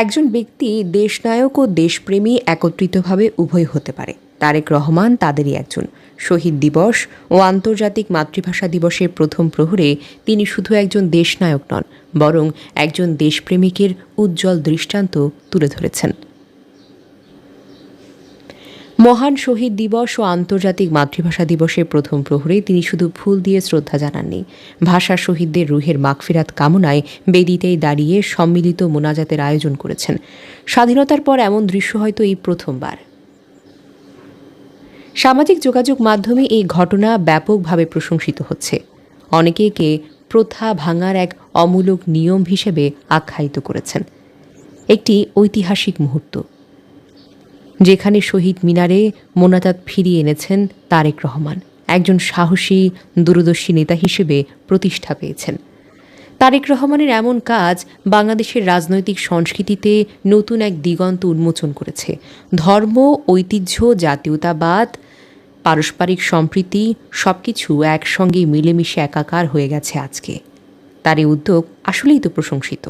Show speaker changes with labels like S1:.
S1: একজন ব্যক্তি দেশনায়ক ও দেশপ্রেমী একত্রিতভাবে উভয় হতে পারে। তারেক রহমান তাদেরই একজন। শহীদ দিবস ও আন্তর্জাতিক মাতৃভাষা দিবসের প্রথম প্রহরে তিনি শুধু একজন দেশনায়ক নন, বরং একজন দেশপ্রেমিকের উজ্জ্বল দৃষ্টান্ত তুলে ধরেছেন। মহান শহীদ দিবস ও আন্তর্জাতিক মাতৃভাষা দিবসের প্রথম প্রহরে তিনি শুধু ফুল দিয়ে শ্রদ্ধা জানাননি। ভাষা শহীদদের রুহের মাগফিরাত কামনায় বেদিতেই দাঁড়িয়ে সম্মিলিত মোনাজাতের আয়োজন করেছেন। স্বাধীনতার পর এমন দৃশ্য হয়তো এই প্রথমবার। সামাজিক যোগাযোগ মাধ্যমে এই ঘটনা ব্যাপকভাবে প্রশংসিত হচ্ছে। অনেকে একে প্রথা ভাঙার এক অমূলক নিয়ম হিসেবে আখ্যায়িত করেছেন। একটি ঐতিহাসিক মুহূর্ত। যেখানে শহীদ মিনারে মোনাজাত ফিরিয়ে এনেছেন তারেক রহমান, একজন সাহসী, দূরদর্শী নেতা হিসেবে প্রতিষ্ঠা পেয়েছেন। তারেক রহমানের এমন কাজ বাংলাদেশের রাজনৈতিক সংস্কৃতিতে নতুন এক দিগন্ত উন্মোচন করেছে। ধর্ম, ঐতিহ্য, জাতীয়তাবাদ, পারস্পরিক সম্প্রীতি সবকিছু একসঙ্গে মিলেমিশে একাকার হয়ে গেছে আজকে। তার এই উদ্যোগ আসলেই তো প্রশংসিত।